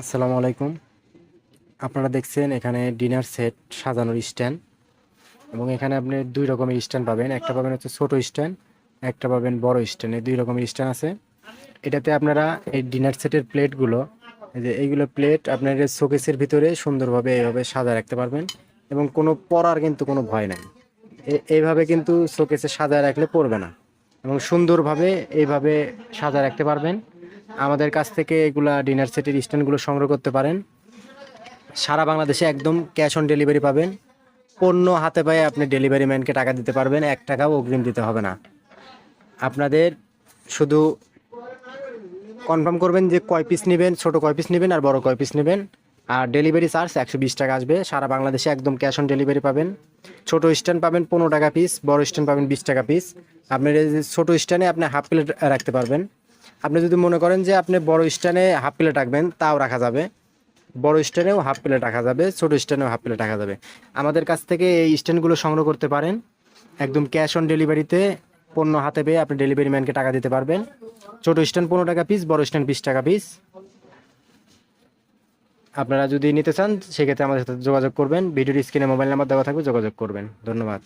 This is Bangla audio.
আসসালামু আলাইকুম। আপনারা দেখছেন এখানে ডিনার সেট সাজানোর স্ট্যান্ড এবং এখানে আপনি দুই রকমের স্ট্যান্ড পাবেন। একটা পাবেন হচ্ছে ছোট স্ট্যান্ড, একটা পাবেন বড় স্ট্যান্ড। এই দুই রকমের স্ট্যান্ড আছে। এটাতে আপনারা এই ডিনার সেটের প্লেটগুলো, এই যে এইগুলো প্লেট আপনার শোকেসের ভিতরে সুন্দরভাবে এইভাবে সাজা রাখতে পারবেন এবং কোনো পরার কিন্তু কোনো ভয় নাই। এইভাবে কিন্তু শোকেসে সাজায় রাখলে পড়বে না এবং সুন্দরভাবে এইভাবে সাজা রাখতে পারবেন। আমাদের কাছ থেকে এগুলা ডিনার সেটের স্ট্যান্ডগুলো সংগ্রহ করতে পারেন। সারা বাংলাদেশে একদম ক্যাশ অন ডেলিভারি পাবেন। পণ্য হাতে পায়ে আপনি ডেলিভারি ম্যানকে টাকা দিতে পারবেন, এক টাকাও অগ্রিম দিতে হবে না। আপনাদের শুধু কনফার্ম করবেন যে কয় পিস নেবেন, ছোট কয় পিস নেবেন আর বড় কয় পিস নেবেন। আর ডেলিভারি চার্জ একশো বিশ টাকা আসবে। সারা বাংলাদেশে একদম ক্যাশ অন ডেলিভারি পাবেন। ছোট স্ট্যান্ড পাবেন পনেরো টাকা পিস বড় স্ট্যান্ড পাবেন বিশ টাকা পিস যে ছোটো স্ট্যান্ডে আপনি হাফ প্লেট রাখতে পারবেন। আপনি যদি মনে করেন যে আপনি বড় স্ট্যান্ডে হাফ প্লেট রাখবেন, তাও রাখা যাবে। বড় স্ট্যান্ডেও হাফ প্লেট রাখা যাবে, ছোট স্ট্যান্ডেও হাফ প্লেট রাখা যাবে। আমাদের কাছ থেকে এই স্ট্যান্ডগুলো সংগ্রহ করতে পারেন। একদম ক্যাশ অন ডেলিভারিতে পণ্য হাতে পেয়ে আপনি ডেলিভারি ম্যানকে টাকা দিতে পারবেন। ছোট স্ট্যান্ড পনেরো টাকা পিস বড় স্ট্যান্ড বিশ টাকা পিস আপনারা যদি নিতে চান, সেক্ষেত্রে আমাদের সাথে যোগাযোগ করবেন। ভিডিওর স্ক্রিনে মোবাইল নাম্বার দেওয়া থাকবে, যোগাযোগ করবেন। ধন্যবাদ।